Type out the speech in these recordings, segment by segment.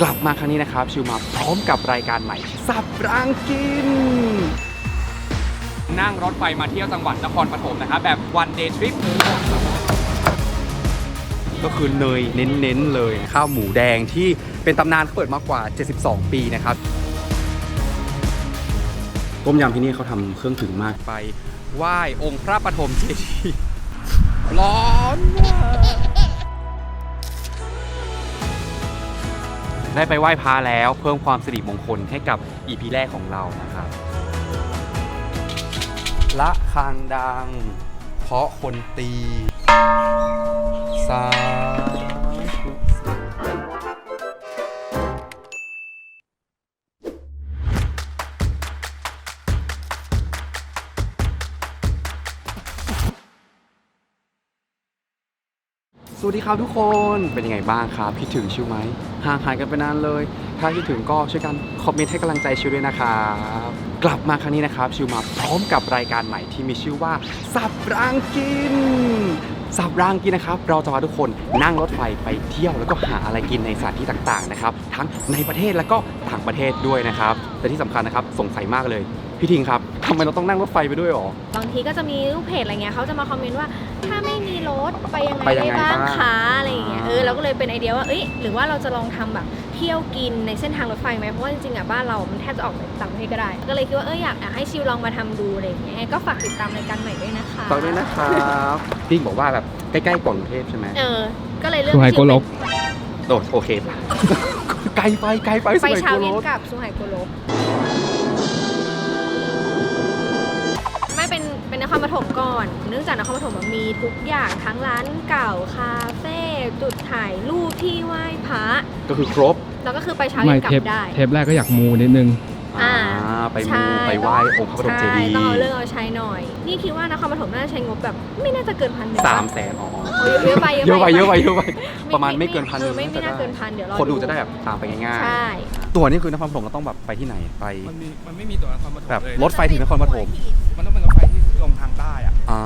กลับมาครั้งนี้นะครับ ชิวมาพร้อมกับรายการใหม่ สับรางกิน นั่งรถไฟมาเที่ยวจังหวัดนครปฐมนะครับแบบ one day trip ก็คือเนยเน้นๆเลย ข้าวหมูแดงที่เป็นตำนานเขาเปิดมากกว่า 72 ปีนะครับต้มยำที่นี่เขาทำเครื่องถึงมากไปไหว้องค์พระปฐมเจดีย์ร้อนมาก ได้ไปไหว้พระแล้วเพิ่มความสิริมงคลให้กับอีพีแรกของเรานะครับละคางดัง เพราะคนตีสาธุสวัสดีครับทุกคน เป็นยังไงบ้างครับ คิดถึงชิวไหม ห่างหายกันไปนานเลย ถ้าคิดถึงก็ช่วยกันคอมเมนต์ให้กำลังใจชิวด้วยนะครับกลับมาครั้งนี้นะครับ ชิวมาพร้อมกับรายการใหม่ที่มีชื่อว่าสับรางกินสับรางกินนะครับ เราจะพาทุกคนนั่งรถไฟไปเที่ยวแล้วก็หาอะไรกินในสถานที่ต่างๆนะครับ ทั้งในประเทศแล้วก็ต่างประเทศด้วยนะครับ แต่ที่สำคัญนะครับสงสัยมากเลย พี่ทิงครับทำไมเราต้องนั่งรถไฟไปด้วยหรอ บางทีก็จะมีลูกเพจอะไรเงี้ยเขาจะมาคอมเมนต์ว่า ถ้าไม่มีรถไปยังไงไปยังได้ไงบ้างบ้าง คะอะไรอย่างเงี้ยอ่าเออเราก็เลยเป็นไอเดียว่าเอ้ยหรือว่าเราจะลองทำแบบเที่ยวกินในเส้นทางรถไฟไหมเพราะว่าจริงๆอะบ้านเรา มันแทบจะออกไปต่างประเทศก็ได้ ก็เลยคิดว่าเอออยากอยากให้ชิวลองมาทำดูอะไรอย่างเงี้ยก็ฝากติดตามรายการใหม่ด้วยนะคะฝากด้วยนะครับพี่ทิงบอกว่าแบบใกล้ๆกว่ากรุงเทพใช่ไหมเออก็เลยเลือกสุไหงโกลก โอ้โอเค ไกลไปไกลไปไปสุหงเช้าโกลเย็นกกลับสุไหงโกลก ป็นนครปฐมก่อน เนื่องจากนครปฐมมันมีทุกอย่างทั้งร้านเก่าคาเฟ่จุดถ่ายรูปที่ไหว้พระก็คือครบ แล้วก็คือไปเช้าไม่เย็นกลัเทปบได้ เทปแรกก็อยากมูนิดนึง อ่าอ่าไปใช่ มูไปไหว้องค์พระปฐมเจดีย์ใช่ต้องเอาเรื่องเอาใช้หน่อย นี่คิดว่านครปฐมน่าจะใช้งบแบบ ไม่น่าจะเกินพันหนึ่งสามแสนอ๋อโอ้ยเยอะไปเยอะไปเยอะไปเยอะไปไม่ประมาณไม่เกินพันเออไม่ไม่น่าเกินพันเดี๋ยวรอคนดูจะได้แบบตามไปง่ายใช่ ๆตัวนี้คือนครปฐมเราต้องแบบไปที่ไหนไป มันมีมันไม่มีตัวนครปฐมแบบเลยรถไฟถึงนครปฐม มันต้องเป็นรถไฟที่ ลงทางใต้อะอ่า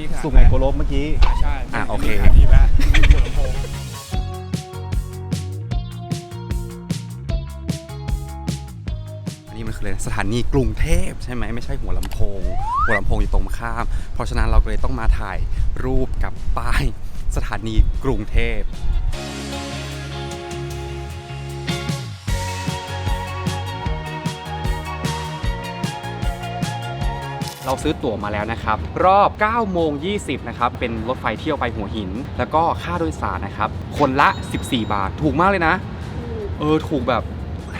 มีขนาดสุไหงโกลกเมื่อกี้ อ่าใช่อะโอเค มีสถานที่แวะหัวลำโพงอันนี้มันคืออะไรสถานีกรุงเทพใช่ไหมไม่ใช่หัวลำโพง หัวลำโพงอยู่ตรงข้าม เพราะฉะนั้นเราก็เลยต้องมาถ่ายรูปกับป้ายสถานีกรุงเทพ เราซื้อตั๋วมาแล้วนะครับ รอบ 9 โมง 20 นะครับ เป็นรถไฟเที่ยวไปหัวหิน แล้วก็ค่าโดยสารนะครับ คนละ 14 บาท ถูกมากเลยนะ เออ ถูกแบบ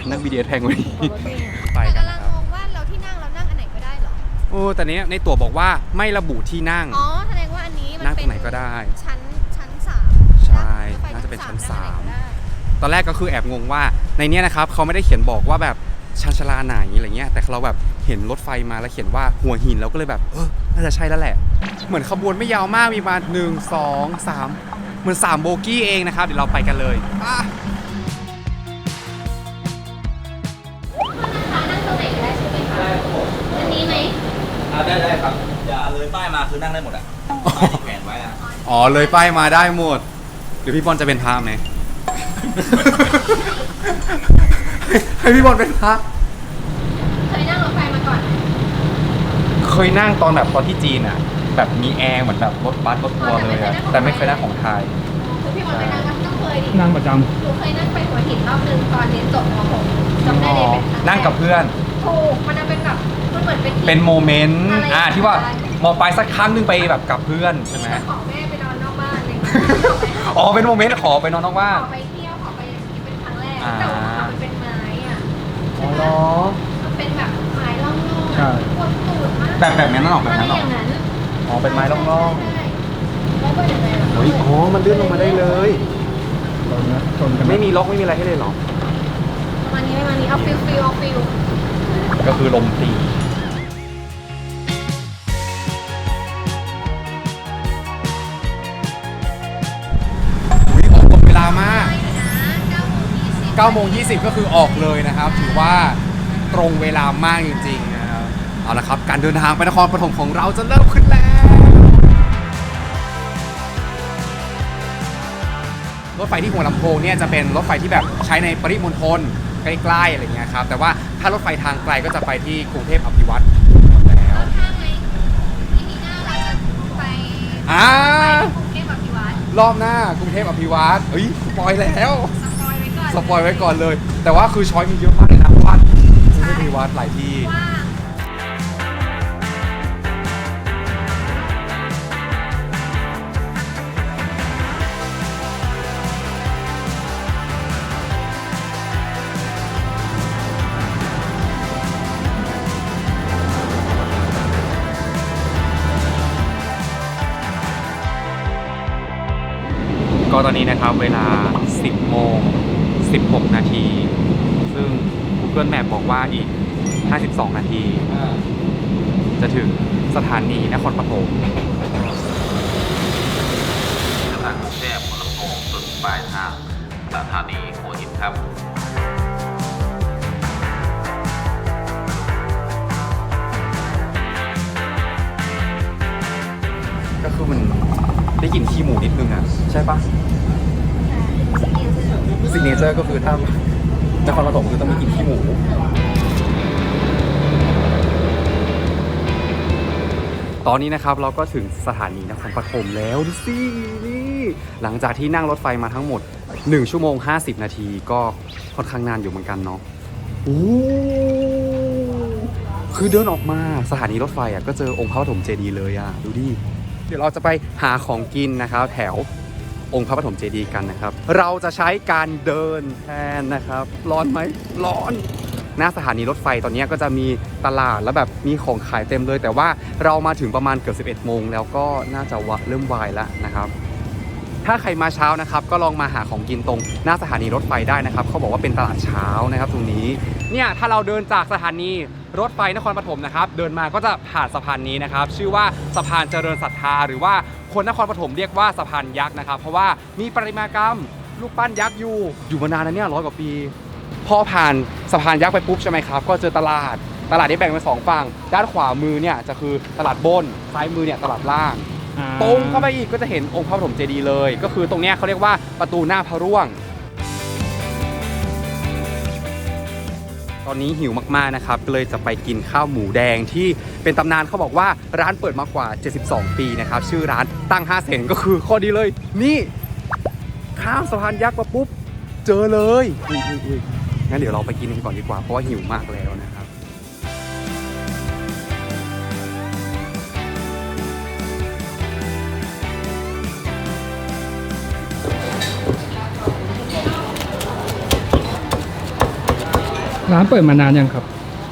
นั่งบีเดียแพงกว่านี้ไปกันกำลันะงครับงงว่าเราที่นั่งเรานั่งอันไหนก็ได้เหรอ โอ้แต่เนี้ยในตั๋วบอกว่าไม่ระบุที่นั่ง อ๋อ แสดงว่าอันนี้มันนั่งตเป็รงไหนก็ได้ ชั้นชั้นสามใช่รถไฟน่าจะเป็นชั้นงไหสามก็ได้ตอนแรกก็คือแอบงงว่าในเนี้ยนะครับเขาไม่ได้เขียนบอกว่าแบบ ชันชาลาไหนอะไรเงี้ยแต่เราแบบเห็นรถไฟมาแล้วเขียนว่าหัวหินเราก็เลยแบบเออน่าจะใช่แล้วแหละ เหมือนขบวนไม่ยาวมากมีมาหนึ่งสองสามเหมือนสามโบกี้เองนะครับเดี๋ยวเราไปกันเลยอะนั่งตรงไหนก็ได้ใช่ไหมคะอันนี้ไหมอ่าได้ได้ครับอย่าเลยป้ายมาคือนั่งได้หมดอะป้ายที่แขวนไว้อะอ๋อเลยป้ายมาได้หมดหรือพี่บอลจะเป็นพระไหม ให้พี่บอลเป็นพระเคยนั่งรถไฟมาก่อนเคยนั่งตอนแบบตอนที่จีนอะ แบบมีแอร์เหมือนแบบรถบัสรถทัวร์เลยอะแต่ไม่เคยนั่งของไทย คือพี่บอลไปนั่งก็ต้องเคยดินั่งประจหนูเคยนั่งไปหัวหินรอบนึงตอนเรียนจบม .6 จำได้เลยเป็นครั้แรนั่งกับเพื่อน ถูกมันจะเป็นแบบมันเหมือนเป็นที่เป็นโมเมนต์อะไรอ่าที่ว่ามอไปสักครั้งหนึงไปแบบกับเพื่อนใช่ไหมจะขอแม่ไปนอนนอกบ้านอะไรอย่างเงี้ย อ๋อเป็นโมเมนต์ขอไปนอนนอกบ้าขน อไปเที่ยวขอไปอย่างนี้เป็นครั้งแรก อ่า แต่ว่า เหรอมันเป็นแบบไม้ร่องๆใช่ อะปวดตูดมากแบบแบบนั้นหรอแบบนั้นหรอมันเป็นอย่างนั้นอ๋อเป็นไม้ร่องใช่แล้วก็ยังไงล่ะๆเฮ้ยอ๋อมันเลื่อนลงมาได้เลยำตอนนี้ชนกันไม่มีล็อกไม่มีอะไรให้เลยเหรอประมาณนี้ประมาณนี้เอาฟิลฟิลเอาฟิลก็คือลมตี 9โมง20 ก็คือออกเลยนะครับ ถือว่าตรงเวลามากจริงๆนะครับเอาละครับ การเดินทางไปนครปฐมของเราจะเริ่มขึ้นแล้ว รถไฟที่หัวลำโพงเนี่ยจะเป็นรถไฟที่แบบใช้ในปริมณฑลใกล้ๆอะไรเงี้ยครับ แต่ว่าถ้ารถไฟทางไกลก็จะไปที่กรุงเทพอภิวัตรหมดแล้วถ้าไงทีนี้หน้าเราจะไปอ่ากรุงเทพอภิวัตรรอบหน้ากรุงเทพอภิวัตรเฮ้ยสปอยแล้วสปอยไว้ก่อน สปอยไว้ก่อนเลย แต่ว่าคือช้อยมีเยอะมากเลยนะเพราะว่ากรุงเทพอภิวัตรหลายที่ ว่าก็ตอนนี้นะครับเวลา 10 โมง 16 นาที ซึ่ง Google Map บอกว่าอีก 52 นาที จะถึงสถานีนครปฐมสถากรุงเทพหัวลำโพงจุดปลายทางสถานีหัวหินครับก็คือมันได้กลิ่นขี้หมูนิดนึงอะ ใช่ปะ ซิกเนเจอร์ก็คือถ้านครปฐมคือต้องมีกลิ่นขี้หมูตอนนี้นะครับเราก็ถึงสถานีนครปฐมแล้วดูสินี่หลังจากที่นั่งรถไฟมาทั้งหมด 1 ชั่วโมง 50 นาทีก็ค่อนข้างนานอยู่เหมือนกันเนาะโอ้คือเดินออกมาสถานีรถไฟอะก็เจอองค์พระปฐมเจดีย์เลยอะดูดิเดี๋ยวเราจะไปหาของกินนะครับแถว องค์พระปฐมเจดีย์กันนะครับ เราจะใช้การเดินแทนนะครับ ร้อนไหมร้อนหน้าสถานีรถไฟตอนนี้ก็จะมีตลาดแล้วแบบมีของขายเต็มเลย แต่ว่าเรามาถึงประมาณเกือบ11โมงแล้วก็น่าจะวะเริ่มวายแล้วนะครับถ้าใครมาเช้านะครับก็ลองมาหาของกินตรงหน้าสถานีรถไฟได้นะครับเขาบอกว่าเป็นตลาดเช้านะครับ ตรงนี้เนี่ยถ้าเราเดินจากสถานีรถไฟนครปฐมนะครับ เดินมาก็จะผ่านสะพานนี้นะครับ ชื่อว่าสะพานเจริญศรัทธาหรือว่า คนนครปฐมเรียกว่าสะพานยักษ์นะครับเพราะว่ามีประติมากรรมรูปปั้นยักษ์อยู่อยู่มานานแล้วเนี่ยร้อยกว่าปี พอผ่านสะพานยักษ์ไปปุ๊บใช่ไหมครับ ก็เจอตลาดตลาดนี้แบ่งเป็นสองฝั่งด้านขวามือเนี่ยจะคือตลาดบนซ้ายมือเนี่ยตลาดล่าง ตรงเข้าไปอีกก็จะเห็นองค์พระปฐมเจดีย์เลย ก็คือตรงเนี้ยเขาเรียกว่าประตูหน้าพระร่วง ตอนนี้หิวมากๆนะครับเลยจะไปกินข้าวหมูแดงที่เป็นตำนานเขาบอกว่าร้านเปิดมากว่า 72 ปีนะครับชื่อร้านตั้ง5เซนก็คือข้อดีเลย นี่ข้ามสะพานยักษ์มาปุ๊บ เจอเลยงั้นเดี๋ยวเราไปกินกันก่อนดีกว่าเพราะว่าหิวมากแล้วนะ รับร้านเปิดมานานยังครับ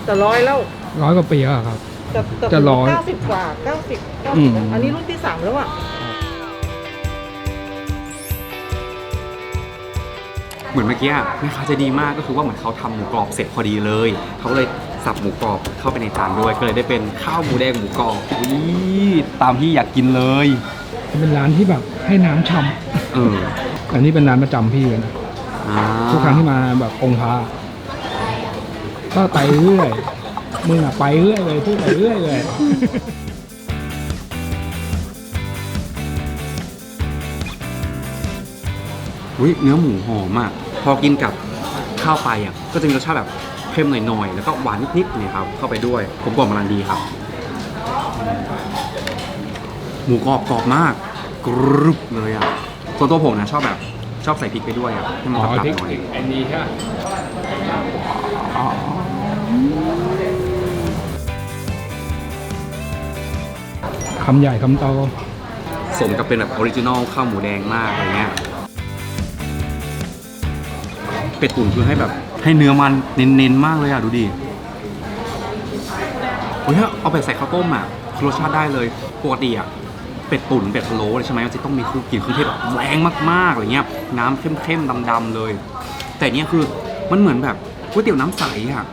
จะร้อยแล้วร้อยกว่าปีแล้วเหรอครับ จะจะร้อยเก้าสิบกว่าเก้าสิบเก้าอืสิบมอันนี้รุ่นที่สามแล้วอะเหมือนเมื่อกี้อะแม่ค้าใจะดีมากก็คือว่าเหมือนเขาทำหมูกรอบเสร็จพอดีเลย เขาก็เลยสับหมูกรอบเข้าไปในจานด้วยก็เลยได้เป็นข้าวหมูแดงหมูกรอบอุ้ยตามที่อยากกินเลยเป็นร้านที่แบบให้น้ำช่เออำอันนี้เป็นร้านประจำพี่เลยนะอ่าทุกครั้งที่มาแบบองค์พระ ก็ไปเรื่อย มึงอะไปเรื่อยเลยพูดไปเรื่อยเลย อุ้ยเนื้อหมูหอมอะพอกินกับข้าวไปอะก็จะมีรสชาติแบบเค็มหน่อยๆ แล้วก็หวานนิดๆเนี่ยครับเข้าไปด้วย ผมกรอบมันดีครับ หมูกรอบกรอบมาก กรุบเลยอะส่วนตัวผมนะชอบแบบชอบใส่พริกไปด้วยอะให้มันอ๋อตัดเทคๆหน่อยนิคอันนี้ใช่ คำใหญ่คำโตสมกับเป็นแบบออริจินอลข้าวหมูแดงมากอะไรเงี้ยเป็ดตุ๋นคือให้แบบ ให้เนื้อมันเน้นๆมากเลยอะ ดูดิเฮ้ยเอาไปใส่ข้าวต้มอะคือรสชาติได้เลยปกติอะเป็ดตุ๋นเป็ดพะโล้เลยใช่ไหมมันจะต้องมีเครื่องกลิ่นเครื่องเทศแบบแรงมากๆอะไรเงี้ยน้ำเข้มๆดำๆเลย แต่เนี้ยคือมันเหมือนแบบก๋วยเตี๋ยวน้ำใสอะ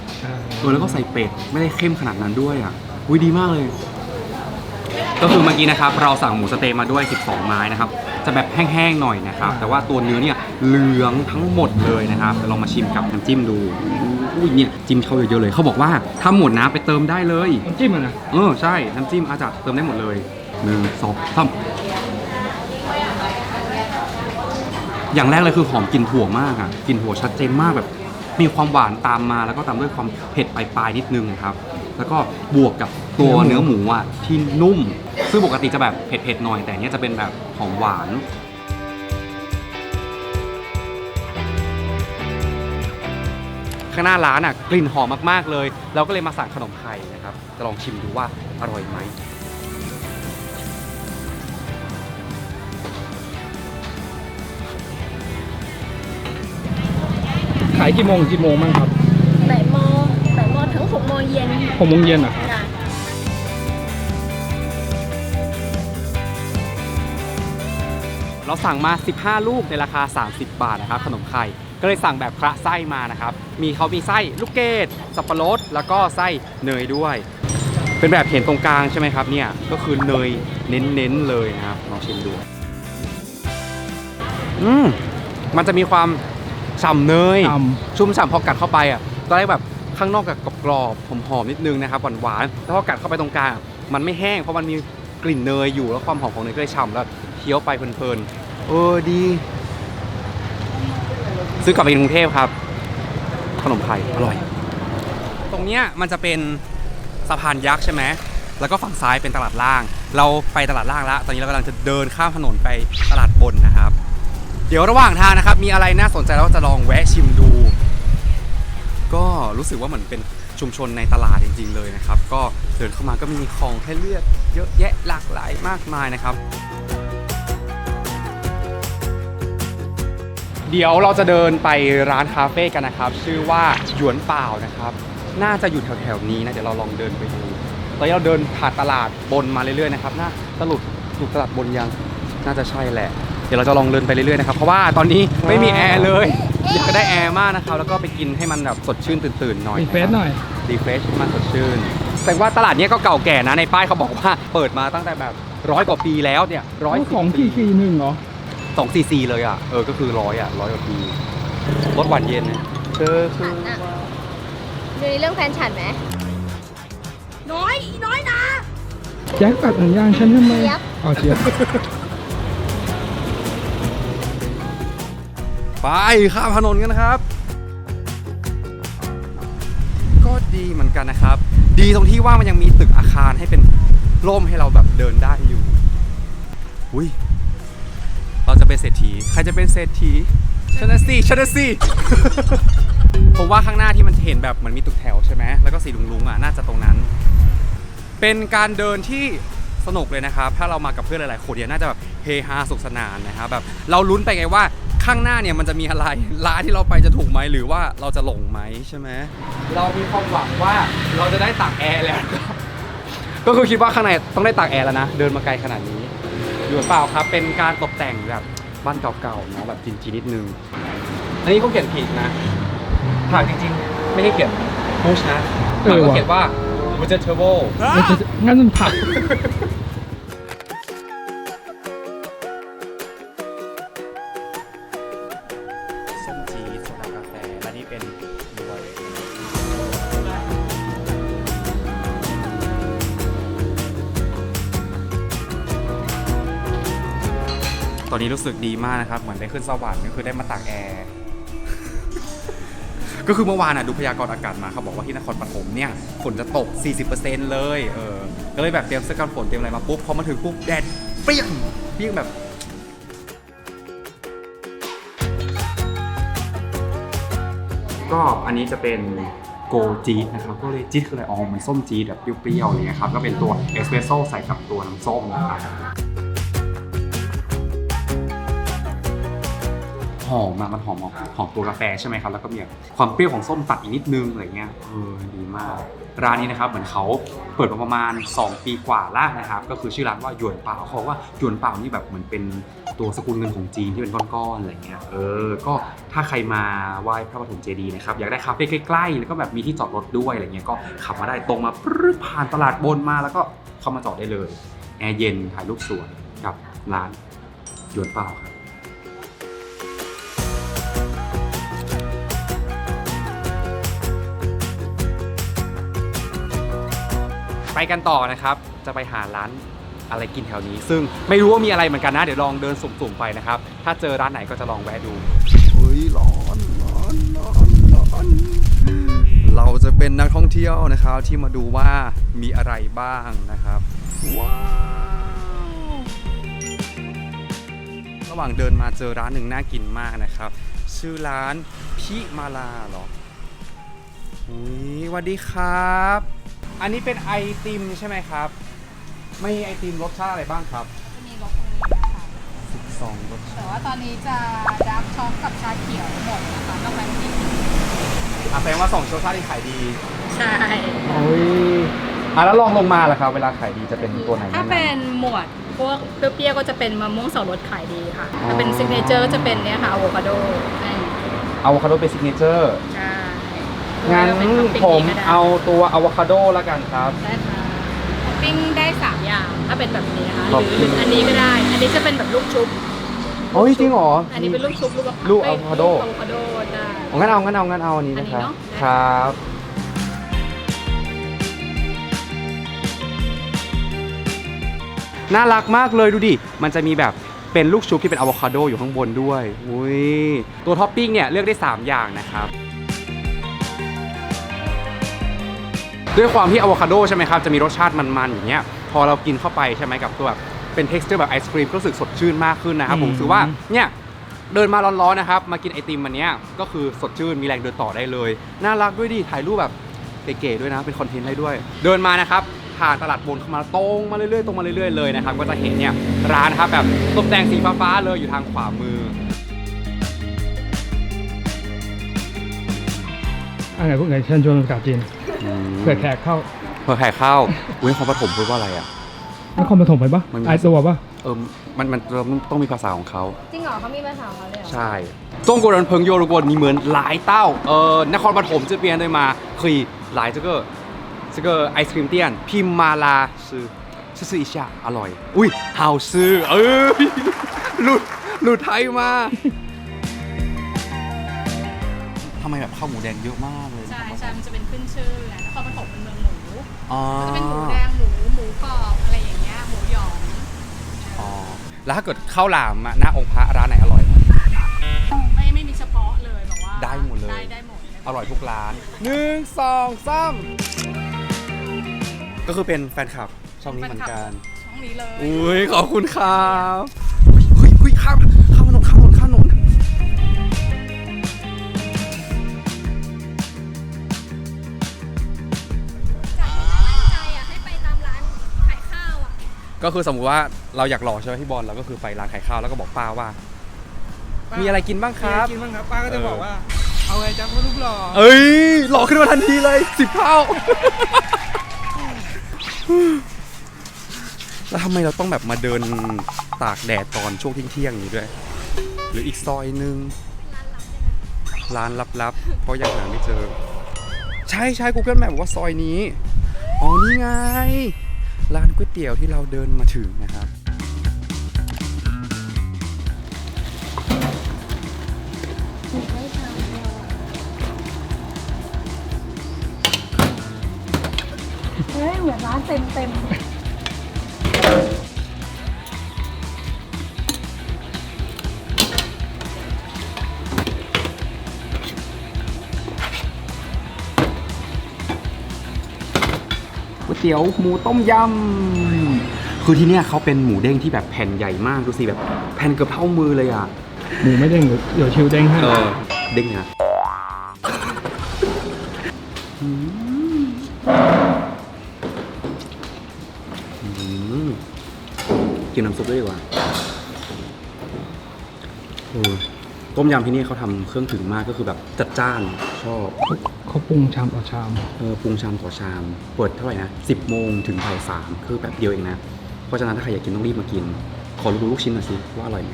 เออแล้วก็ใส่เป็ดไม่ได้เข้มขนาดนั้นด้วยอะอุ้ยดีมากเลย ก็คือเมื่อกี้นะครับเราสั่งหมูสะเต๊ะมาด้วย 12 ไม้นะครับ จะแบบแห้งๆหน่อยนะครับ แต่ว่าตัวเนื้อเนี่ยเหลืองทั้งหมดเลยนะครับเดี๋ยวลองมาชิมกับน้ำจิ้มดูอุ้ยเนี่ยจิ้มเข้าเยอะๆเลย เขาบอกว่าถ้าหมดนะไปเติมได้เลย น้ำจิ้มอะนะเออใช่น้ำจิ้มอาจจะเติมได้หมดเลยหนึ่งสองสามอย่างแรกเลยคือหอมกลิ่นถั่วมากอะกลิ่นถั่วชัดเจนมากแบบ มีความหวานตามมาแล้วก็ตามด้วยความเผ็ดปลายๆนิดนึงครับ แล้วก็บวกกับ ตัวเนื้อหมูอะที่นุ่ม ซึ่งปกติจะแบบเผ็ดๆหน่อย แต่อันเนี้ยจะเป็นแบบหอมหวานข้างหน้าร้านอะกลิ่นหอมมากๆเลย เราก็เลยมาสั่งขนมไข่นะครับ จะลองชิมดูว่าอร่อยไหมขายกี่โมงถึงกี่โมงบ้างครับแปดโมงแปดโมงถึงหกโมงเย็นหกโมงเย็นเหรอะ จ้ะ เราสั่งมา 15 ลูกในราคา 30 บาทนะครับขนมไข่ก็เลยสั่งแบบคละไส้มานะครับ มีเขามีไส้ลูกเกดสับปะรด แล้วก็ไส้เนยด้วย เป็นแบบเห็นตรงกลางใช่ไหมครับเนี่ยก็คือเนยเน้นๆเลยนะครับลองชิมดูอืมมันจะมีความฉ่ำเนยทชุ่มฉ่ำพอกัดเข้าไปอะตอนแรกแบบข้างนอกกับกรอบๆหอมๆนิดนึงนะครับหวานๆแล้วพอกัดเข้าไปตรงกลางอะมันไม่แห้งเพราะมันมีกลิ่นเนยอยู่แล้วความหอมของเนยก็เลยฉ่ำแล้วเคี้ยวไปเพลินๆเออดี ซื้อกลับไปกรุงเทพครับ ขนมไข่อร่อย ตรงเนี้ยมันจะเป็นสะพานยักษ์ใช่ไหม แล้วก็ฝั่งซ้ายเป็นตลาดล่าง เราไปตลาดล่างแล้ว ตอนนี้เรากำลังจะเดินข้ามถนนไปตลาดบนนะครับ เดี๋ยวระหว่างทางนะครับ มีอะไรน่าสนใจเราก็จะลองแวะชิมดู ก็รู้สึกว่าเหมือนเป็นชุมชนในตลาดจริง ๆ เลยนะครับ ก็เดินเข้ามาก็มีของให้เลือกเยอะแยะหลากหลายมากมายนะครับ เดี๋ยวเราจะเดินไปร้านคาเฟ่กันนะครับ ชื่อว่าหยวนเปล่านะครับ น่าจะอยู่แถวๆนี้นะเดี๋ยวเราลองเดินไปดูตอนนี้เราเดินผ่านตลาดบนมาเรื่อยๆนะครับน่าสรุปถูกตลาดบนยังน่าจะใช่แหละ เดี๋ยวเราจะลองเดินไปเรื่อยๆนะครับเพราะว่าตอนนี้ไม่มีแอร์เลยอยากได้แอร์มากนะครับแล้วก็ไปกินให้มันแบบสดชื่นตื่นๆหน่อยำรีเฟรชหน่อยรีเฟรชมันสดชื่นแต่ว่าตลาดเนี้ยก็เก่าแก่นะในป้ายเขาบอกว่าเปิดมาตั้งแต่แบบร้อยกว่าปีแล้วเนี่ยร้อยของกี่กี่หนึ่งเหรอ สองซีซีเลยอะ เออ ก็คือร้อยอะร้อยกว่าปีรสหวานเย็นเนี่ยเธอคือน่ะดูในเรื่องแฟนฉันไหมน้อยน้อยนะ แจ็คตัดหนังยางฉันทำไมเจี๊ยบ อ๋อเจี๊ยบไปข้ามถนนกันนะครับ ก็ดีเหมือนกันนะครับ ดีตรงที่ว่ามันยังมีตึกอาคารให้เป็นร่มให้เราแบบเดินได้อยู่ อุ้ย เราจะเป็นเศรษฐี ใครจะเป็นเศรษฐีชนะสิชนะสิผมว่าข้างหน้าที่มันเห็นแบบเหมือนมีตึกแถวใช่ไหมแล้วก็สีลุงๆอะน่าจะตรงนั้น เป็นการเดินที่สนุกเลยนะครับ ถ้าเรามากับเพื่อนหลายๆคนเนี่ยน่าจะแบบเฮฮาสุขสนานนะครับแบบเราลุ้นไปไงว่าข้างหน้าเนี่ยมันจะมีอะไรร้านที่เราไปจะถูกไหมหรือว่าเราจะหลงไหมใช่ไหมเรามีความหวังว่าเราจะได้ตากแอร์แล้ว ก็คือคิดว่าข้างในต้องได้ตากแอร์แล้วนะ เดินมาไกลขนาดนี้ อยู่เปล่าครับ เป็นการตกแต่งแบบบ้านเก่าๆเนาะแบบจีนๆนิดนึง อันนี้เขาเขียนผิดนะถามจริงๆ ไม่ได้เขียนพุชนะเออเขาว่ะเขียนว่า vegetable ไม่ใช่งั้นมันผัก ตอนนี้รู้สึกดีมากนะครับ เหมือนได้ขึ้นสวรรค์ก็คือได้มาตากแอร์ ก็คือเมื่อวานอะดูพยากรณ์อากาศมาเขาบอกว่าที่นครปฐมเนี่ยฝนจะตก 40%เลยเออก็เลยแบบเตรียมเสื้อกันฝนเตรียมอะไรมาปุ๊บพอมาถึงปุ๊บแดดเปรี้ยงเปรี้ยงแบบก็อันนี้จะเป็นโกจีดนะครับก็เลยจีดคืออะไรอ๋อเหมันส้มจีดแบบเปรี้ยวๆอะไรเงี้ยครับก็เป็นตัวเอสเปรสโซ่ใส่กับตัวน้ำส้มนะครับ อมอะมันหอมออกหอมตัวกาแฟใช่ไหมครับ แล้วก็มีแบบความเปรี้ยวของส้มตัดอีกนิดนึงอะไรเงี้ย เออ ดีมาก ร้านนี้นะครับ เหมือนเขาเปิดมาประมาณ 2 ปีกว่าแล้วนะครับ ก็คือชื่อร้านว่าหยวนเปาเขาบอกว่าหยวนเปานี่แบบเหมือนเป็นตัวสกุลเงินของจีนที่เป็นก้อนๆอะไรเงี้ย เออ ก็ถ้าใครมาไหว้พระปฐมเจดีย์นะครับ อยากได้คาเฟ่ใกล้ๆ แล้วก็แบบมีที่จอดรถด้วยอะไรเงี้ย ก็ขับมาได้ตรงมาปึ๊บผ่านตลาดบนมาแล้วก็เข้ามาจอดได้เลย แอร์เย็นถ่ายรูปสวยกับร้านหยวนเปาครับ กันต่อนะครับ จะไปหาร้านอะไรกินแถวนี้ ซึ่งไม่รู้ว่ามีอะไรเหมือนกันนะ เดี๋ยวลองเดินสุ่มๆไปนะครับ ถ้าเจอร้านไหนก็จะลองแวะดูเฮ้ยร้อนร้อนร้อนร้อนเราจะเป็นนักท่องเที่ยวนะครับที่มาดูว่ามีอะไรบ้างนะครับว้าวระหว่างเดินมาเจอร้านหนึ่งน่ากินมากนะครับ ชื่อร้านพิมาลาเหรออุ้ยสวัสดีครับ อันนี้เป็นไอติมใช่ไหมครับ ไม่ไอติมรสชาติอะไรบ้างครับ จะมีรสตรงนี้นะคะ 12รสชาติแต่ว่าตอนนี้จะดับช็อกกับชาเขียวหมดนะคะนอกนั้นมีอะแสดงว่าสองรสชาติที่ขายดีใช่ โอ้ยอะแล้วลองลงมาล่ะครับ เวลาขายดีจะเป็นตัวไหนถ้าแะำเป็นหมวดพวกเปรี้ยวๆก็จะเป็นมะม่วงสองรสขายดีค่ะอ๋อถ้าเป็นซิกเนเจอร์ก็จะเป็นเนี่ยค่ะอะโวคาโดอะโวคาโดเป็นซิกเนเจอร์ ใช่ งั้นเป็นท็อปปิ้งผมนี้ก็ได้ เอาตัวอะโวคาโดแล้วกันครับ ได้ค่ะท็อปปิ้งได้สามอย่างถ้าเป็นแบบนี้นะคะหท็อปรือปิ้งอันนี้ก็ได้ อันนี้จะเป็นแบบลูกชุบ โอ้ยจริงเหรอ อันนี้เป็นลูกชุบลูกมะพร้าวลูกอะโวคาโดลูกอะโวคาโดได้ อ๋องั้นเอางั้นเอางั้นเอาอันนี้นะครับ อันนี้เนอะ ครับ น่ารักมากเลยดูดิ มันจะมีแบบเป็นลูกชุบที่เป็นอะโวคาโดอยู่ข้างบนด้วย อุ้ย ตัวท็อปปิ้งเนี่ย เลือกได้ 3 อย่างนะครับ ด้วยความที่อะโวคาโดใช่ไหมครับจะมีรสชาติมันๆอย่างเงี้ยพอเรากินเข้าไปใช่ไหมกับตัวแบบเป็น t e x t u r e แบบไอศครีมก็รู้สึกสดชื่นมากขึ้นนะครับ ผมอืมรู้สึกว่าเนี่ยเดินมาร้อนๆนะครับ มากินไอติมมันเนี้ยก็คือสดชื่นมีแรงเดินต่อได้เลย น่ารักด้วยดิถ่ายรูปแบบเก๋ๆด้วยนะ เป็นคอนเทนต์ได้ด้วย เดินมานะครับผ่านตลาดบนเข้ามาตรงมาเรื่อยๆตรงมาเรื่อยๆเลยนะครับ ก็จะเห็นเนี่ยร้านนะครับแบบตกแต่งสีฟ้าๆเลยอยู่ทางขวามืออะไรพวกไหนเชิญชวนภาษาจีน เผื่อแขกเข้าเผื่อแขกเข้าอุ้ยคอปฐมพูดว่าอะไรอะนครปฐมไปปะไอตัวปะเออมันมันต้องมีภาษาของเขาจริงเหรอเขามีภาษาของเขาเลยใช่จงโกวนเพิงโยรุกวนมีเหมือนหลายเต้าเออนครปฐมจะเปลี่ยนได้มาคือหลายจะก็จะก็ไอศครีมเตี้ยน พิมมาลาซื้อซื้ออีชาอร่อย อุ้ยเฮาซื้อเออหลุดหลุดไทยมา ไมแบบข้าวหมูแดงเยอะมากเลยใช่ใช่มันจะเป็นขึ้นชื่อไงนครปฐมเป็นเมืองหมูอ๋อก็จะเป็นหมูแดงหมูหมูกรอบอะไรอย่างเงี้ยหมูหยองอ๋อแล้วถ้าเกิดข้าวหลามอะหน้าองค์พระร้านไหนอร่อย ไม่ไม่มีเฉพาะเลยแบบว่าได้หมดเลย ได้ได้หมดอร่อยทุกร้านหนึ่งสองสามก็คือเป็นแฟนคลับช่องนี้เหมือนกัน ช่องนี้เลย อุ้ยขอบคุณครับ ก็คือสมมุติว่าเราอยากหล่อใช่ไหมพี่บอลเราก็คือไปร้านขายข้าวแล้วก็บอกป้าว่ามีอะไรกินบ้างครับกินบ้างครับป้าก็จะเออบอกว่า เอาไงจ๊ะพ่อลูกหล่อเอ้ยหล่อขึ้นมาทันทีเลยสิบเท่า แล้วทำไมเราต้องแบบมาเดินตากแดดตอนช่วงเที่ยงๆอย่างนี้ด้วย หรืออีกซอยนึง ร้านลับๆ เพราะยังหาไม่เจอ ใช่ใช่ Google Map บอกว่าซอยนี้ อ๋อ นี่ไง ร้านก๋วยเตี๋ยวที่เราเดินมาถึงนะครับเฮ้ยเหมือนร้านเต็มเต็ม เตี๋ยวหมูต้มยำคือที่เนี่ยเขาเป็นหมูเด้งที่แบบแผ่นใหญ่มากดูสิแบบแผ่นเกือบเท่ามือเลยอะหมูไม่เด้งเดี๋ยวเดี๋ยวชิวเด้งให้เออเด้งนะอืมอืมกินน้ำซุปด้วยดีกว่าโอ้ต้มยำที่นี่เขาทำเครื่องถึงมากก็คือแบบจัดจ้านชอบเขาป รุงชามต่อชาม เออปรุงชามต่อชาม เปิดเท่าไหร่นะ10โมงถึงบ่ายสามคือแบบเดียวเองนะ เพราะฉะนั้นถ้าใครอยากกินต้องรีบมากิน ขอดูลูกชิ้นหน่อยสิว่าอร่อยไหม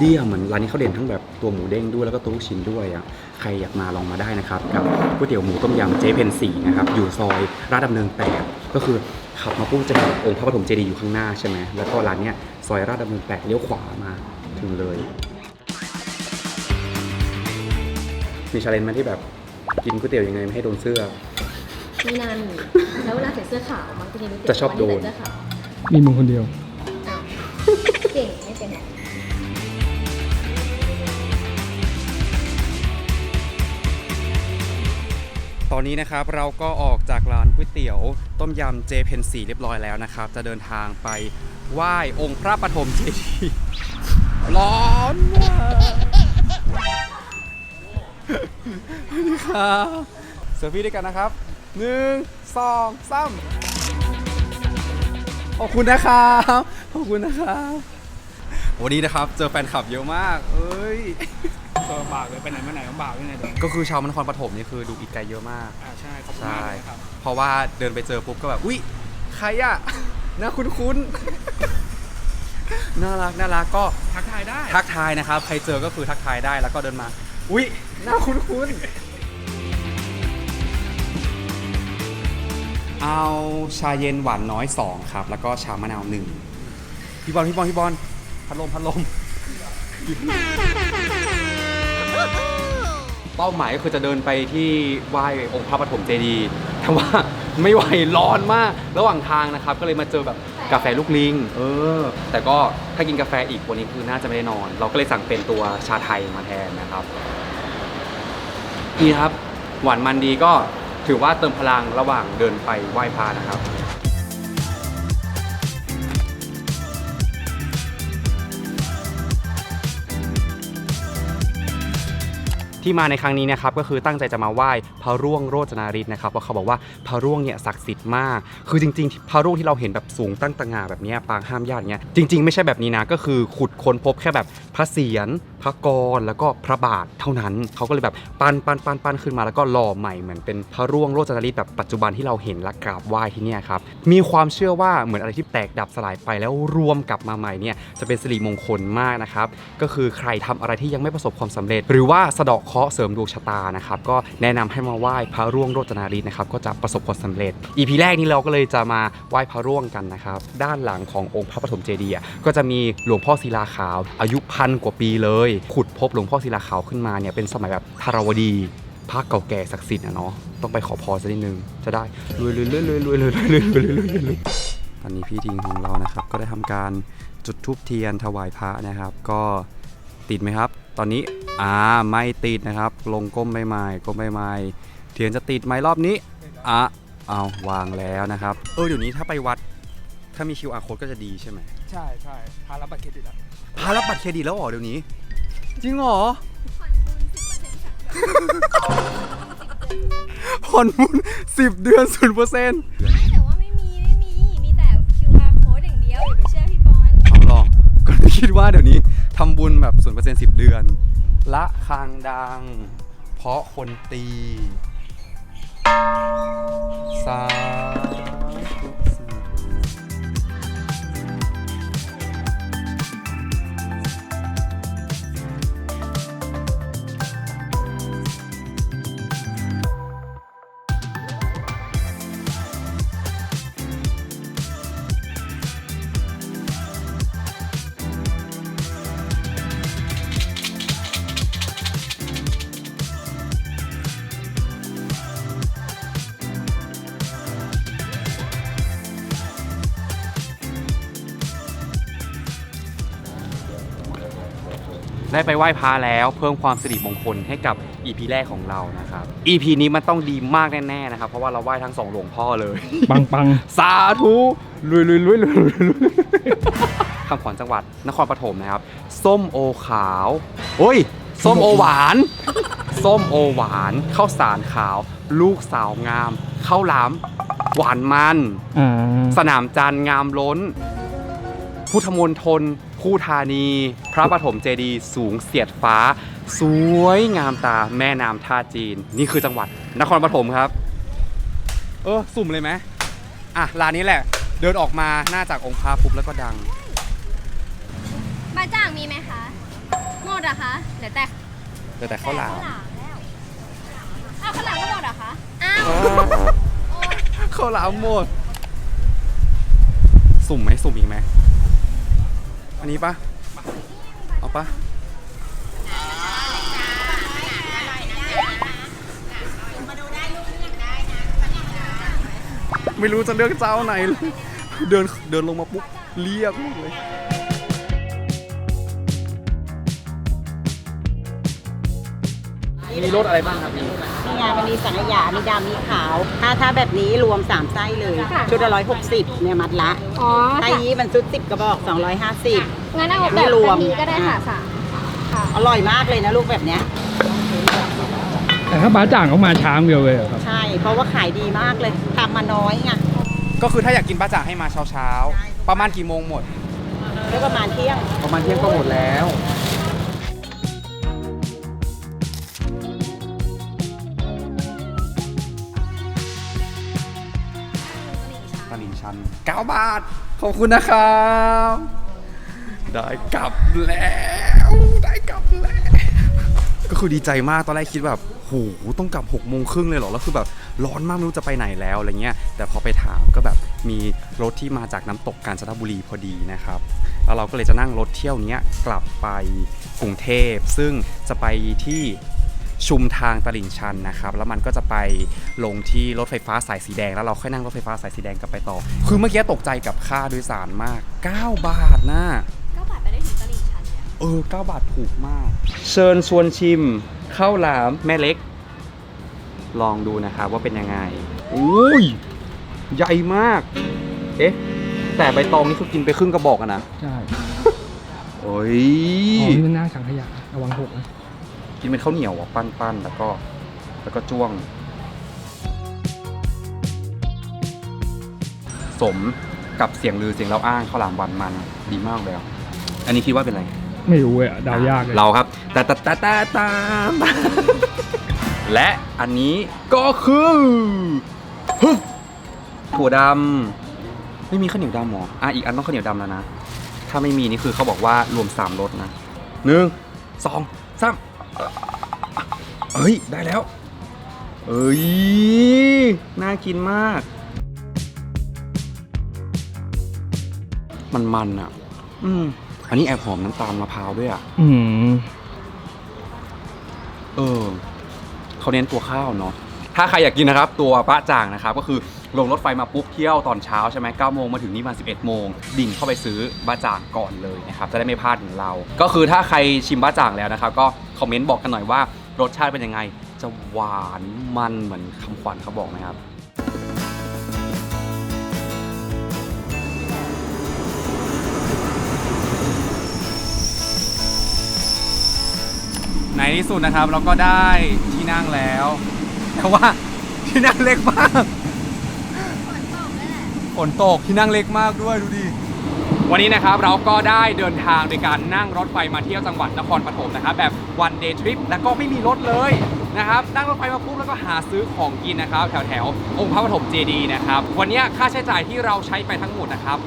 ดีอะเหมือนร้านนี้เขาเด่นทั้งแบบตัวหมูเด้งด้วยแล้วก็ตัวลูกชิ้นด้วยอะใครอยากมาลองมาได้นะครับกับก๋วยเตี๋ยวหมูต้มยำเจ๊เพนสีนะครับอยู่ซอยราชดำเนินแปดก็คือขับมาปุ๊บจะเห็นองค์พระปฐมเจดีย์อยู่ข้างหน้าใช่ไหมแล้วก็ร้านเนี้ยซอยราชดำเนินแปดเลี้ยวขวามาถึงเลย มีชาเลนจ์ไหมที่แบบกินก๋วยเตี๋ยวยังไงไม่ให้โดนเสื้อมีนามีแล้วเวลาใส่เสื้อขาวมักจะมีจะชอบโดน ใส่เสื้อขาวมีมึงคนเดียว อ้าวเก่งไม่เป็นไรตอนนี้นะครับเราก็ออกจากร้านก๋วยเตี๋ยว ต้มยำเจเพนสีเรียบร้อยแล้วนะครับ จะเดินทางไปไหว้องค์พระปฐมเจดีย์ร้อนมากนี่ ครับเซลฟี่ด้วยกันนะครับหนึ่งสองสามขอบคุณนะครับขอบคุณนะครับวันนี้นะครับ เจอแฟนคลับเยอะมาก เอ้ยก็บากเลยไปไหนมาไหนก็บากยังไงเดี๋ยวก็คือชาวนครปฐมนี่คือดูอีกไกลเยอะมาก อ่าใช่ขอบคุณใช่ มากเลยครับเพราะว่าเดินไปเจอปุ๊บก็แบบ อุ๊ย ใครอะน่าคุ้นๆ น่ารักน่ารักก็ ทักทายได้ ทักทายนะครับ ใครเจอก็คือทักทายได้แล้วก็เดินมา อุ๊ยน่าคุ้นๆเอาชาเย็นหวานน้อย 2 ครับ แล้วก็ชามะนาวหนึ่งพี่บอลพี่บอลพี่บอลพัดลมพัดลม เป้าหมายก็คือจะเดินไปที่ไหว้องค์พระปฐมเจดีย์แต่ว่าไม่ไหวร้อนมาก ระหว่างทางนะครับ ก็เลยมาเจอแบบ กาแฟลูกลิง เออ แต่ก็ถ้ากินกาแฟอีกวันนี้คือน่าจะไม่ได้นอน เราก็เลยสั่งเป็นตัวชาไทยมาแทนนะครับนี่ครับ หวานมันดีก็ถือว่าเติมพลังระหว่างเดินไปไหว้พระนะครับ ที่มาในครั้งนี้นะครับก็คือตั้งใจจะมาไหว้พระร่วงโรจนาริศนะครับเพราะเขาบอกว่าพระร่วงเนี่ยศักดิ์สิทธิ์มาก คือจริงๆพระร่วงที่เราเห็นแบบสูงตั้งตระหง่าแบบเนี้ยปางห้ามญาติเนี้ยจริง ๆ ไม่ใช่แบบนี้นะก็คือขุดค้นพบแค่แบบพระเศียรพระกรแล้วก็พระบาทเท่านั้นเขาก็เลยแบบปั้นปั้นปั้นปั้นขึ้นมาแล้วก็หล่อใหม่เหมือนเป็นพระร่วงโรจนาริศแบบปัจจุบันที่เราเห็นและกราบไหว้ที่เนี่ยครับมีความเชื่อว่าเหมือนอะไรที่แตกดับสลายไปแล้วรวมกลับมาใหม่เนี่ยจะเป็นสิริมงคลมากนะครับก็คือใครทำอะไรที่ยังไม่ประสบความสำเร็จ หรือว่าสะเดาะราะห์เสริมดวงชะตานะครับก็แนะนำให้มาไหว้พระร่วงโรจนารีนะครับก็จะประสบความสำเร็จอีพีแรกนี้เราก็เลยจะมาไหว้พระร่วงกันนะครับด้านหลังขององค์พระปฐมเจดีย์ก็จะมีหลวงพ่อศิลาขาว อายุพันกว่าปีเลย ขุดพบหลวงพ่อศิลาขาวขึ้นมาเนี่ยเป็นสมัยแบบธารวดีพระเก่าแก่ศักดิ์สิทธิ์นะเนาะต้องไปขอพรสักนิดนึงจะได้รวยรวยรวยรวยรวยรวยรวยรวยรวยรวยตอนนี้พี่ทิงของเรานะครับก็ได้ทำการจุดธูปเทียนถวายพระนะครับ ก็ ติดไหมครับ ตอนนี้อ่าไม่ติดนะครับ ลงก้มไม่ไม้ก้มไม่ไม้เทียนจะติดไหมรอบนี้อะเอาวางแล้วนะครับ เออเดี๋ยวนี้ถ้าไปวัดถ้ามี QR code ก็จะดีใช่ไหมใช่ใช่พารับบัตรเครดิตแล้วพารับบัตรเครดิตแล้วเหรอเดี๋ยวนี้ จริงเหรอผ่อนบุญสิบเดือนศูนย์เปอร์เซ็นต์ไม่แต่ว่าไม่มีไม่มี มีแต่ QR code อย่างเดียวอย่าไปเชื่อพี่บอลเอาหรอก็เลยคิดว่าเดี๋ยวนี้ทำบุญแบบศูนย์เปอร์เซ็นต์สิบเดือน ละคางดัง เพราะคนตีสาธุ ได้ไปไหว้พระแล้วเพิ่มความสิริมงคลให้กับ EP แรกของเรานะครับ EP นี้มันต้องดีมากแน่ๆนะครับ เพราะว่าเราไหว้ทั้งสองหลวงพ่อเลย ปังปังสาธุลุยลุยลุยลุยลุยลุยคำขวัญจังหวัดนครปฐมนะครับ ส้มโอขาวโอ้ย ส้มโอหวาน ส้มโอหวานข้าวสารขาว ลูกสาวงามข้าวหลามหวานมัน อ่า สนามจันทร์งามล้น พุทธมณฑล คู่ธานี พระปฐมเจดีย์สูงเสียดฟ้า สวยงามตาแม่น้ำท่าจีน นี่คือจังหวัดนครปฐมครับ เออสุ่มเลยไหมอะร้านนี้แหละ เดินออกมาหน้าจากองค์พระปุ๊บแล้วก็ดังบาจ่างมีไหมคะหมดอะคะเดี๋ยวแต่เดี๋ยวแต่ข้าวหลามแล้วอ้าวข้าวหลามก็หมดเหรอะคะอ้าวข้าวหลามหมด สุ่มไหมสุ่มอีกไหม อันนี้ปะเอาปะไม่รู้จะเลือกเจ้าไหนเลยเดินเดินลงมาปุ๊บเรียบหมดเลยมีรถอะไรบ้างครับพี่นี่ไงมันมีสังขยา มีดำมีขาว ถ้าถ้าแบบนี้รวม 3 ไส้เลย ชุดละร้อยหกสิบเนี่ยมัดละ อ๋อไส้ค่ะยี้มันชุดสิบกระบอก 250 งั้นเอาไม่แบบรวมอันนี้ก็ได้ค่ะสามค่ะอร่อยมากเลยนะลูกแบบเนี้ย แต่ถ้าบ้าจ่างเขามาช้างเดียวเลยเหรอครับ ใช่ เพราะว่าขายดีมากเลยทำมาน้อยไงก็คือถ้าอยากกินปลาจ่างให้มาเช้าเช้าๆประมาณกี่โมงหมด แล้วประมาณเที่ยง ประมาณเที่ยงก็หมดแล้ว ตลิ่งชัน9บาท ขอบคุณนะครับ ได้กลับแล้วได้กลับแล้ว ก็คือดีใจมากตอนแรกคิดแบบโหต้องกลับ6กโมงครึ่งเลยเหรอแล้วคือแบบร้อนมากไม่รู้จะไปไหนแล้วอะไรเงี้ยแต่พอไปถามก็แบบมีรถที่มาจากน้ำตกกาญจนบุรีพอดีนะครับแล้วเราก็เลยจะนั่งรถเที่ยวเนี้ยกลับไปกรุงเทพ ซึ่งจะไปที่ชุมทางตลิ่งชันนะครับ แล้วมันก็จะไปลงที่รถไฟฟ้าสายสีแดง แล้วเราค่อยนั่งรถไฟฟ้าสายสีแดงกลับไปต่อ คือเมื่อกี้ตกใจกับค่าโดยสารมาก 9 บาทนะ ไปได้ถึงตลิ่งชันเนี่ยเออ 9 บาทถูกมาก เชิญชวนชิมข้าวหลามแม่เล็ก ลองดูนะครับว่าเป็นยังไงอุ้ย ใหญ่มาก เอ๊ะ แต่ใบตองนี่คือกินไปครึ่งกระบอกอะนะ ใช่โอ้ยอ๋อนี่มันหน้าสังขยาระวังหกนะกินเป็นข้าวเหนียวอะปั้นๆ แล้วก็ แล้วก็จ้วง สมกับเสียงลือเสียงเราอ้างข้าวหลามหวานมันดีมากเลยอะ อันนี้คิดว่าเป็นอะไรไม่รู้เลยอะเดายากเลยเราครับตาตาตาตาตาและอันนี้ก็คือฮึถั่วดำไม่มีข้าวเหนียวดำหรออะอีกอันต้องข้าวเหนียวดำแล้วนะ ถ้าไม่มีนี่คือเขาบอกว่ารวมสามรสนะหนึ่งสองสามเอ้ย ได้แล้ว เอ้ย น่ากินมาก มันมันอะ อืมอั นนี้แอบหอมน้ำตาลมะพร้าวด้วยอะ อืม เออเขาเน้นตัวข้าวเนาะ ถ้าใครอยากกินนะครับ ตัวปะจ่างนะครับ ก็คือลงรถไฟมาปุ๊บเที่ยวตอนเช้าใช่ไหม9โมงมาถึงนี่มา 11 โมง ดิ่งเข้าไปซื้อบะจ่างก่อนเลยนะครับ จะได้ไม่พลาดถึงเรา ก็คือถ้าใครชิมบะจ่างแล้วนะครับ ก็คอมเมนต์บอกกันหน่อยว่ารสชาติเป็นยังไง จะหวานมันเหมือนคำขวัญเขาบอกไหมครับ ในที่สุดนะครับ เราก็ได้ที่นั่งแล้วแต่ว่าที่นั่งเล็กมากฝนตกที่นั่งเล็กมากด้วยดูดิวันนี้นะครับเราก็ได้เดินทางโดยการนั่งรถไฟมาเที่ยวจังหวัดนครปฐมนะครับแบบ one day trip แล้วก็ไม่มีรถเลยนะครับนั่งรถไฟมาปุ๊บแล้วก็หาซื้อของกินนะครับ แถวแถวองค์พระปฐมเจดีย์นะครับ วันนี้ค่าใช้จ่ายที่เราใช้ไปทั้งหมดนะครับ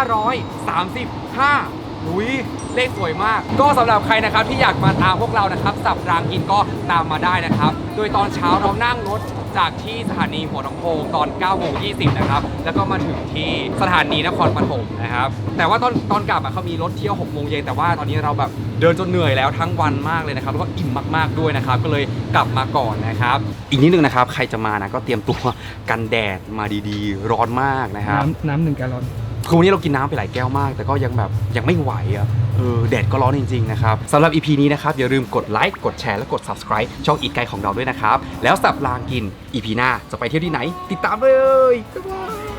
535 หุยเลขสวยมาก ก็สำหรับใครนะครับที่อยากมาตามพวกเรานะครับ สับรางกินก็ตามมาได้นะครับ โดยตอนเช้าเรานั่งรถจากที่สถานีหัวลำโพงตอน9โมง20 นะครับ แล้วก็มาถึงที่สถานีนครปฐมนะครับ แต่ว่าตอนตอนกลับอะเขามีรถเที่ยว6โมงเย็นแต่ว่าตอนนี้เราแบบเดินจนเหนื่อยแล้วทั้งวันมากเลยนะครับ แล้วก็อิ่มมากๆด้วยนะครับ ก็เลยกลับมาก่อนนะครับ อีกนิดนึงนะครับ ใครจะมานะก็เตรียมตัวกันแดดมาดีๆ ร้อนมากนะครับ น้ำน้ำหนึ่งแกลลอน คือวันนี้เรากินน้ำไปหลายแก้วมาก แต่ก็ยังแบบยังไม่ไหวอะเออแดดก็ร้อนจริงๆนะครับสำหรับ EP นี้นะครับ อย่าลืมกดไลค์กดแชร์และกด subscribe ช่องอีกไกของเราด้วยนะครับ แล้วสับรางกิน EP หน้าจะไปเที่ยวที่ไหน ติดตามเลยบ๊ายบาย